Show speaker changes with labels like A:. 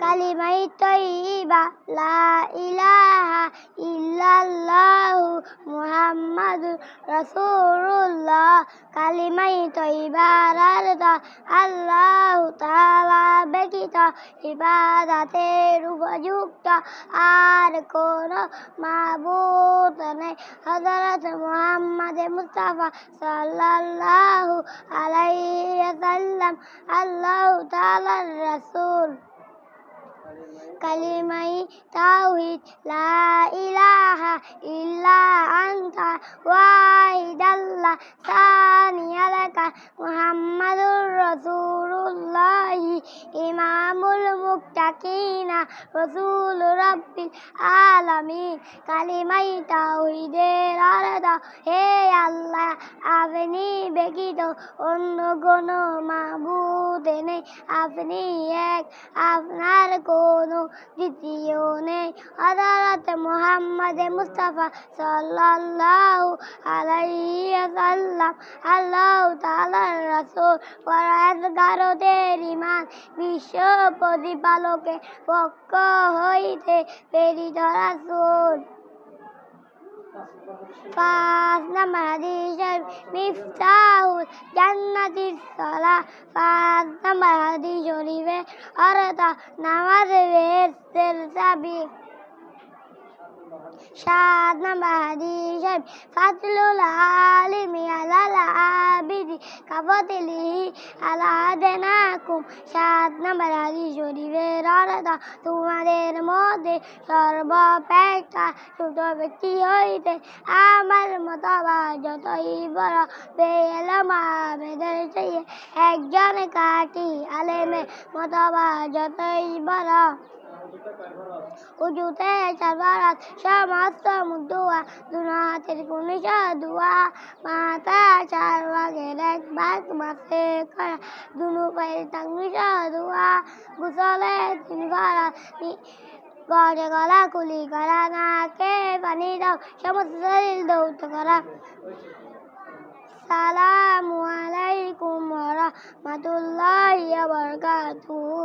A: কালিমাই তৈবা লা ইলাহা ইল্লাল্লাহু মুহাম্মাদুর রাসূলুল্লাহ। কালিমাই তৈবার অর্থ আল্লাহ তাআলা ব্যতীত ইবাদতের উপযুক্ত আর কোন মাবুদ নেই। হযরত মুহাম্মদ মুস্তাফা সাল্লাল্লাহু আলাইহি ওয়াসাল্লাম আল্লাহ তাআলার রাসূল। কালিমাই তাওহিদ লা ইলাহা ইল্লা আনতা ওয়াহিদাল্লাহ সানিয়ালাকা ইমামুল রসুল কালিমাই তাওহিদের হে আল্লাহ, আপনি ব্যতীত অন্য কোনো মাবুদ নেই। আপনি এক, আপনার কোনো দ্বিতীয় নেই। হযরত মুহাম্মদ মুস্তাফা সাল্লাল্লাহু আলাইহি ওয়াসাল্লাম আল্লাহ তাআলার রাসূল পরহেজগারদের ঈমান বিশ্ব প্রতিপালকের পক্ষ হইতে প্রেরিত রাসূল পাঁচ নাম্বার হাদিস মিফতাহুল জান্নাতিস সালাহ পাঁচ নাম্বার হাদিস শরীফে অর্থ নামাজ বেহেশতের চাবি সাত নাম্বার হাদিস ফাতলুল আলিমি আলাল আবিদি কাফাতিলিহি আলা আদেনাকুম সাত নাম্বার হাদিস শরীফের অর্থ তোমাদের মধ্যে সর্বপেক্ষা ছোট ব্যক্তি হইতে আমার মতবাদ যতই বড়। বেলম আবেদের চেয়ে একজন কাটি আলেমে মতবাদ যতই বড়। দুনাতের কুনিশা দুয়া মাথা চার ভাগের এক ভাগ মাসে করা দুনু পায়ের টাঙ্গিশা দুয়া গুসলে তিন ভাড়া গড়ে গলা কুলি করা নাকে পানি দাও সমস্ত শরীর দৌত করা সালামু আলাইকুম রাহমাতুল্লাহি বারাকাতুহু